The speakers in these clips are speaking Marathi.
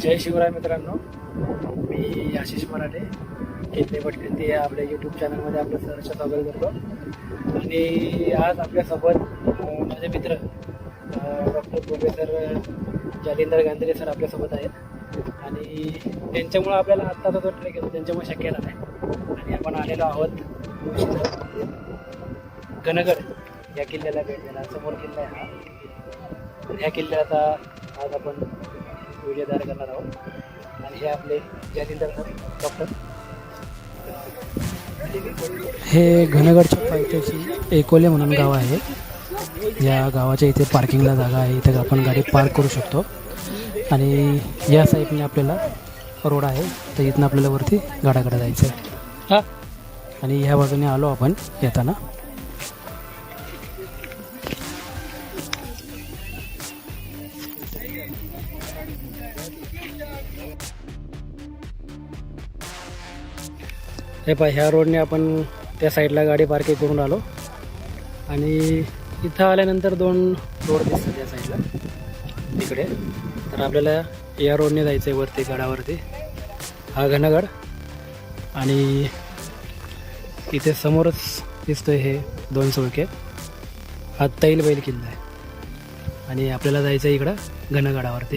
जय शिवराय मित्रांनो. मी आशिष मराठे. किल्ले पटकंती या आपल्या यूट्यूब चॅनलमध्ये आपलं सहर्ष स्वागत करतो. आणि आज आपल्यासोबत माझे मित्र doctor professor Jalindar Gandhare sir आपल्यासोबत आहेत. आणि त्यांच्यामुळं आपल्याला आत्ताचा जो ट्रेक येतो त्यांच्यामुळे शक्य झाला आहे. आणि आपण आलेलो आहोत गणगड या किल्ल्याला भेट द्यायला समोर किल्ला आहे हा. ह्या किल्ल्याचा आज आपण व्हिडिओ तयार करणार आहोत. आणि हे आपले सर डॉक्टर हे घनगडच्या पायथ्याशी एकोले म्हणून गाव आहे. या गावाच्या इथे पार्किंगला जागा आहे. इथे आपण गाडी पार्क करू शकतो. आणि या साईडने आपल्याला रोड आहे. तर इथनं आपल्याला वरती गाडाकडे जायचं आहे हां. आणि ह्या बाजूने आलो आपण येताना. हे पहा ह्या रोडने आपण त्या साईडला गाडी पार्किंग करून आलो. आणि इथं आल्यानंतर दोन रोड दिसतात या साईडला. तिकडे. तर आपल्याला या रोडने जायचं आहे वरती गडावरती. हा घनगड. आणि इथे समोरच दिसतोय हे दोन सुळके हा तैल बैल किल्ला आहे. आणि आपल्याला जायचं आहे इकडं घनगडावरती.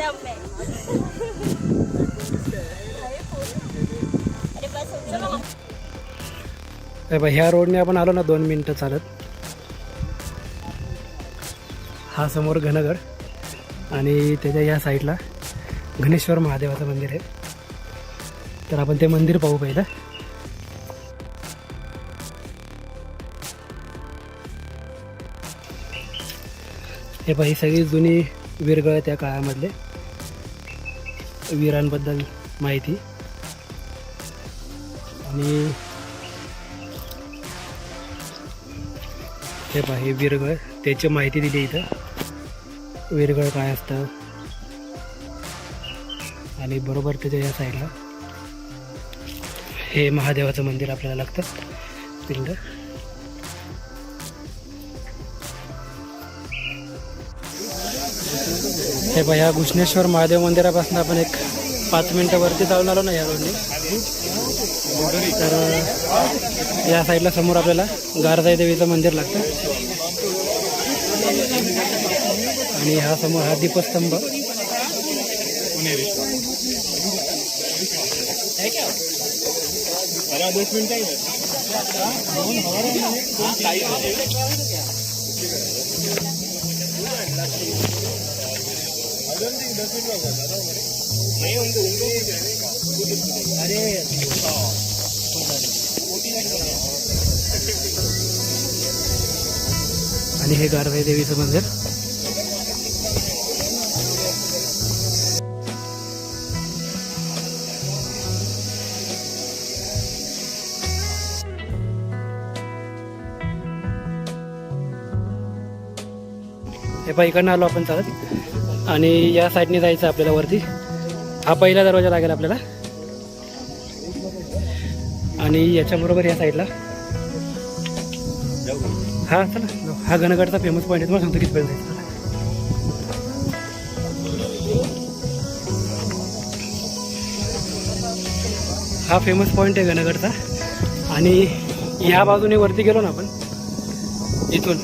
है है अरे हे ह्या रोडने आपण आलो ना दोन मिनटं चालत. हा समोर घनगड आणि त्याच्या या साईडला घनेश्वर महादेवाचं मंदिर आहे. तर आपण ते मंदिर पाहू पहिलं. हे पाही सगळी जुनी वीरगळ त्या काळामधले. वीरांबद्दल माहिती. आणि हे पहा हे विरगळ त्याची माहिती दिली इथं. विरगळ काय असतं? आणि बरोबर त्याच्या या साईडला हे महादेवाचं मंदिर आपल्याला लागतं. पिंड. हे बघा ह्या घुष्णेश्वर महादेव मंदिरापासून आपण एक पाच मिनटं वरती चालून आलो ना या रोडने तर या साईडला समोर आपल्याला गारजाई देवीचं मंदिर लागतं आणि हा समोर हा दीपस्तंभ आणि हे गारजाई देवीचं मंदिर. हे पहा इकडनं आलो आपण चालत. आणि या साईडने जायचं आपल्याला वरती. हा पहिला दरवाजा लागेल आपल्याला. आणि याच्याबरोबर या साईडला. हा चला. हा गणगडचा फेमस पॉईंट आहे. तुम्हाला सांगतो किती पर्यंत जायचं हा फेमस पॉईंट आहे गणगडचा आणि ह्या बाजूने वरती गेलो ना आपण इथून.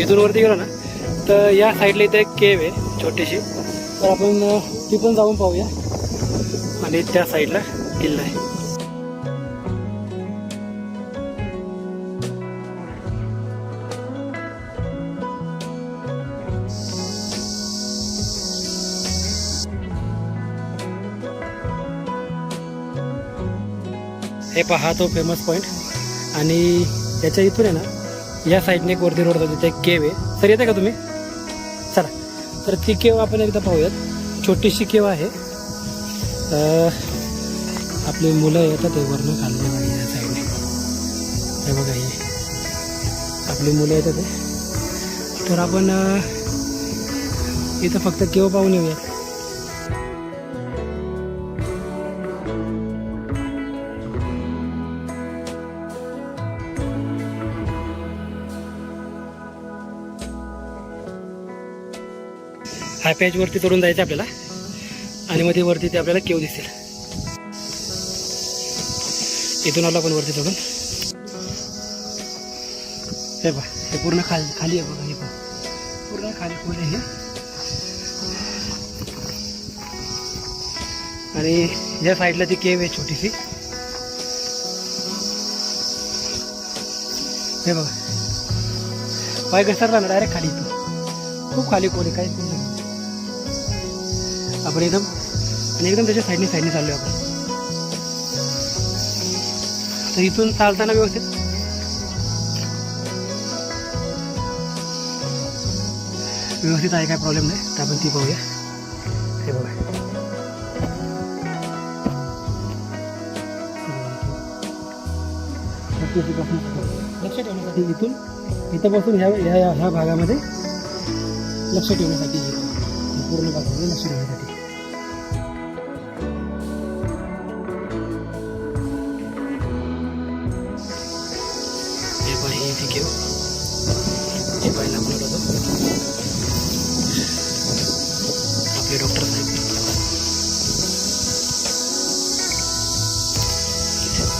इथून वरती गेलो ना तर या साईडला इथे एक केव आहे छोटीशी. तर आपण ती पण जाऊन पाहूया. आणि त्या साईडला किल्ला आहे. हे पहा तो फेमस पॉईंट आणि त्याच्या इथून आहे ना या साईडने एक वरती रोड जातो तिथे एक केव आहे. सर येते का तुम्ही? तर ती केव आपण एकदा पाहूयात. छोटीशी केव आहे. आपली मुलं येतात ते वरनं खाल्ले पाहिजे या साईडने. हे बघा ही. आपली मुलं येतात तर आपण इथं फक्त केव पाहून येऊया हाय पॅच वरती चढून जायचं आपल्याला. आणि मध्ये वरती ते आपल्याला केव दिसेल. इथून आलो आपण वरती चढून. हे बा हे पूर्ण खाली खाली आहे बघा हे बघ पूर्ण खाली खोल आहे आणि या साईडला ती केव आहे छोटीशी. हे बघा. पाय घसरला ना डायरेक्ट खाली इथून खूप खाली खोल आहे आपण एकदम आणि एकदम त्याच्या साईडने साईडने चाललो आपण. तर इथून चालताना व्यवस्थित. व्यवस्थित आहे काय प्रॉब्लेम नाही. तर आपण ती पाहूया हे बघा. लक्ष ठेवण्यासाठी इथून इथं बसून ह्या ह्या ह्या- ह्या भागामध्ये लक्ष ठेवण्यासाठी पूर्ण भागामध्ये लक्ष ठेवण्यासाठी.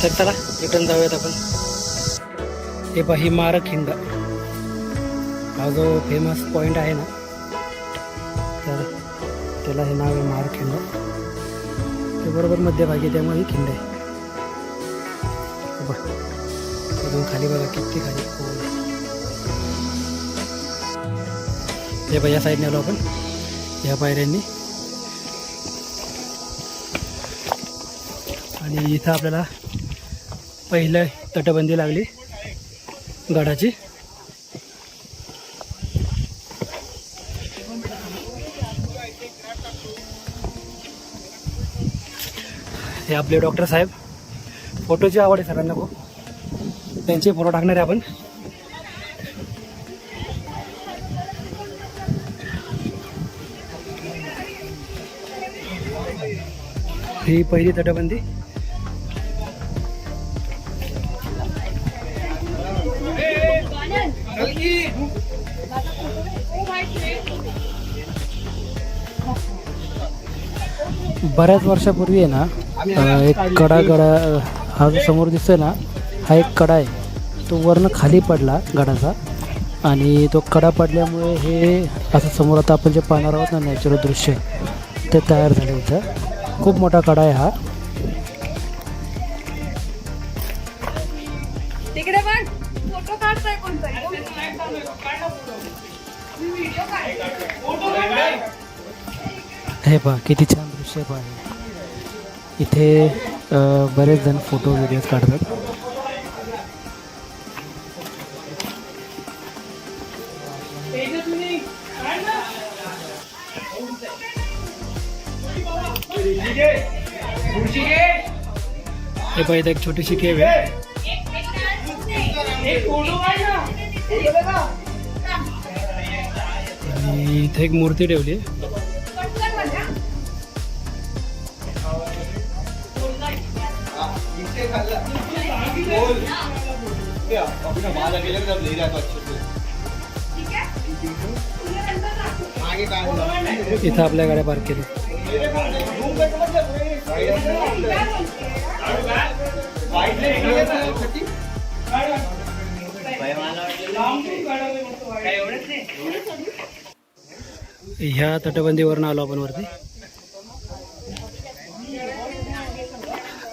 तर चला रिटर्न जाऊयात आपण. हे पहा ही मारखिंड हा जो फेमस पॉईंट आहे ना तर त्याला हे नाव आहे मारखिंड ते बरोबर मध्यभागी त्यामुळे ही खिंड आहे. अजून खाली बघा किती खाली. हे बघा या साईडने आलो आपण. या पायऱ्यांनी. आणि इथं आपल्याला पहिलं तटबंदी लागली गडाची. हे आपले डॉक्टर साहेब. फोटोची आवड आहे सरांना खूप. त्यांचे फोटो टाकणार आहे आपण. ही पहिली तटबंदी. बऱ्याच वर्षापूर्वी आहे ना एक कडा गडा हा जो समोर दिसतोय ना हा एक कडा आहे. तो वरनं खाली पडला गडाचा आणि तो कडा पडल्यामुळे हे असं समोर आता आपण जे पाहणार आहोत ना नॅचरल दृश्य ते तयार झालं इथं. खूप मोठा कडा आहे हा. तिकडे हे पहा किती छान दृश्य पहा इथे बरेच जण फोटो व्हिडिओज काढतात. हे पहा इथे एक छोटीशी केव आहे. आणि इथे एक मूर्ती ठेवली आहे. इथं आपल्या गाड्या पार्क केल्या. ह्या तटबंदीवरून आलो आपण वरती.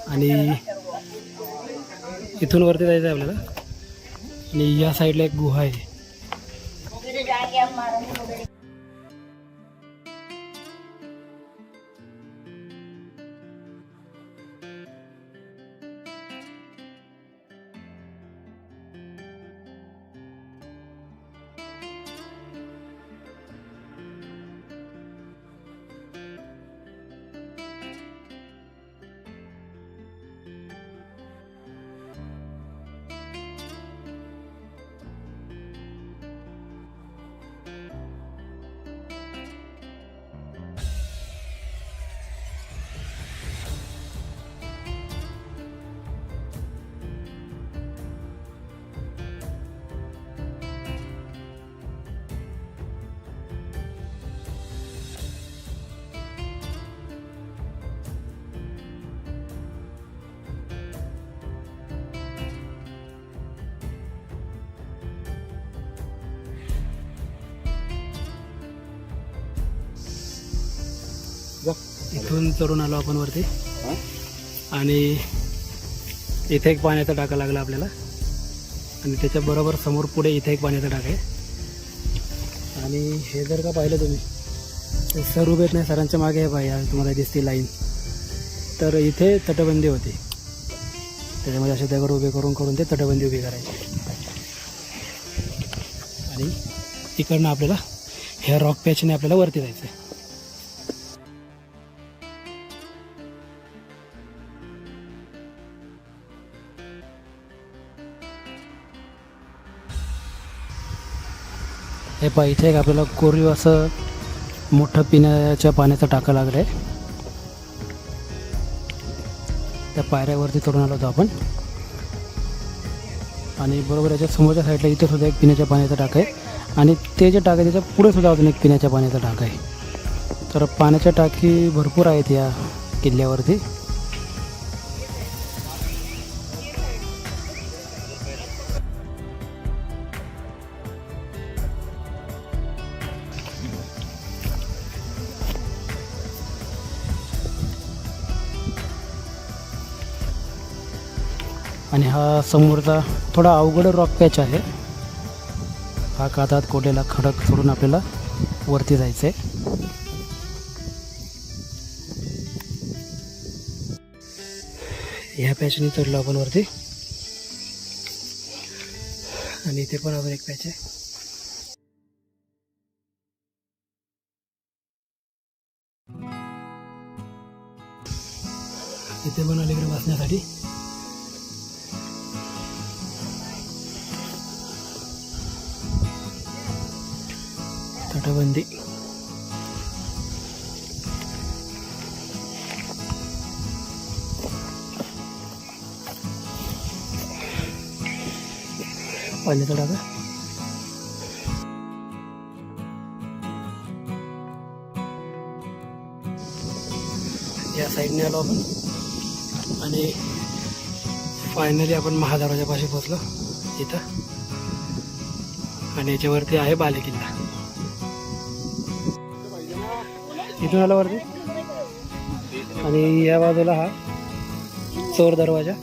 आणि इथून वरती जायचं आहे आपल्याला. आणि या साईडला एक गुहा आहे. इथून चढून आलो आपण वरती. आणि इथे एक पाण्याचा टाका लागला आपल्याला. आणि त्याच्या बरोबर समोर पुढे इथे एक पाण्याचा टाका आहे. आणि हे जर का पाहिलं तुम्ही सर उभे नाही सरांच्या मागे आहे पाहिजे तुम्हाला दिसते लाईन. तर इथे तटबंदी होती. त्याच्यामध्ये असे दगड उभे करून करून ते तटबंदी उभी करायची. आणि इकडनं आपल्याला ह्या रॉक पॅचने आपल्याला वरती जायचं आहे हे पहा इथे एक आपल्याला कोरीव असं मोठं पिण्याच्या पाण्याचा टाका लागलं आहे त्या पायऱ्यावरती चढून आलो होतो आपण. आणि बरोबर याच्या समोरच्या साईडला इथे सुद्धा एक पिण्याच्या पाण्याचा टाका आहे. आणि ते जे टाक आहे त्याच्या पुढे सुद्धा अजून एक पिण्याच्या पाण्याचा टाका आहे. तर पाण्याच्या टाकी भरपूर आहेत या किल्ल्यावरती. हा समोरचा थोडा अवघड रॉक पॅच आहे. हा कातात कोटेला खडक सोडून आपल्याला वरती जायचं आहे ह्या पॅचने चढलो आपण वरती. आणि इथे पण अजून एक पॅच आहे. इथे पण अलीकडे बसण्यासाठी तटबंदी पाण्याचा या साईडने आलो आपण. आणि फायनली आपण महादरवाजापाशी पोचलो इथं. आणि याच्यावरती आहे बालेकिल्ला. इथून आला वरती. आणि या बाजूला हा चोर दरवाजा.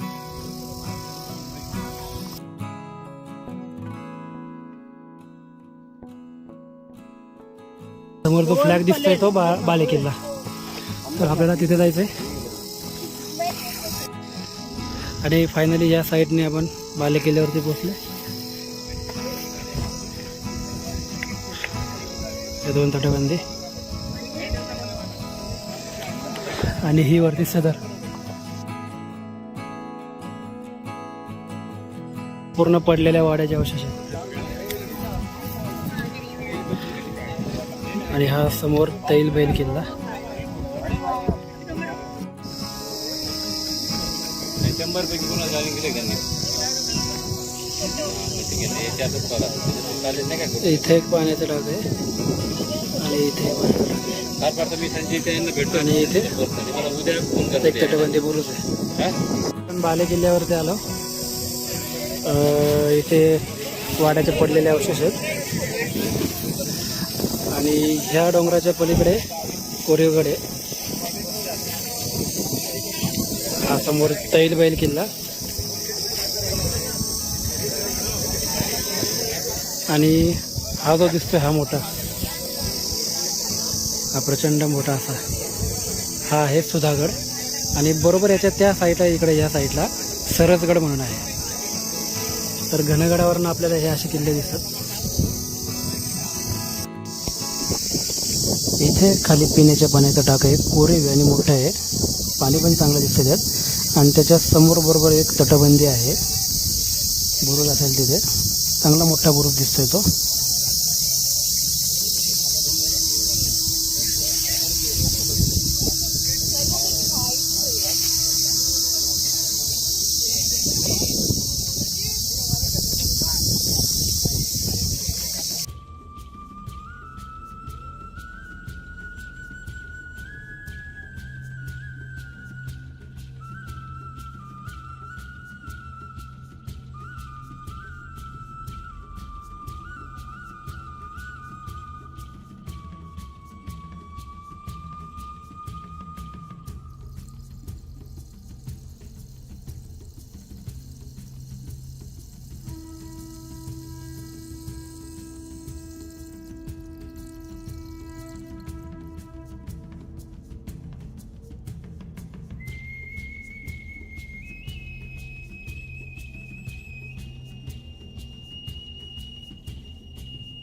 समोर जो फ्लॅग दिसतोय तो बा बालेकिल्ला. तर आपल्याला तिथे जायचंय. आणि फायनली या साईडने आपण बालेकिल्ल्यावरती पोहोचले या दोन तटबंदी. आणि ही वरती सदर. पूर्ण पडलेल्या वाड्याचे अवशेष आहेत आणि हा समोर तैल बैल किल्ला. चालेल नाही का इथे एक पाण्याचं डाग आहे. आणि इथे. फार फार तर मी भेटतो. आणि इथे मला उद्या फोन एक तटबंदी बुरुज आहे. आपण बाले किल्ल्यावरती आलो. इथे वाड्याचे पडलेले अवशेष आहेत. आणि ह्या डोंगराच्या पलीकडे कोरीवकडे हा समोर तैल बैल किल्ला. आणि हा जो दिसतोय हा मोठा. हा प्रचंड मोठा असा हा आहे सुधागड. आणि बरोबर याच्या त्या साईडला इकडे या साईडला सरसगड म्हणून आहे. तर घनगडावरनं आपल्याला हे असे किल्ले दिसतात. इथे खाली पिण्याच्या पाण्याचा टाक आहे कोरीव आणि मोठं आहे. पाणी पण चांगलं दिसतं त्यात. आणि त्याच्यासमोर बरोबर एक तटबंदी आहे. बुरुज असेल तिथे. चांगला मोठा बुरुज दिसतोय तो.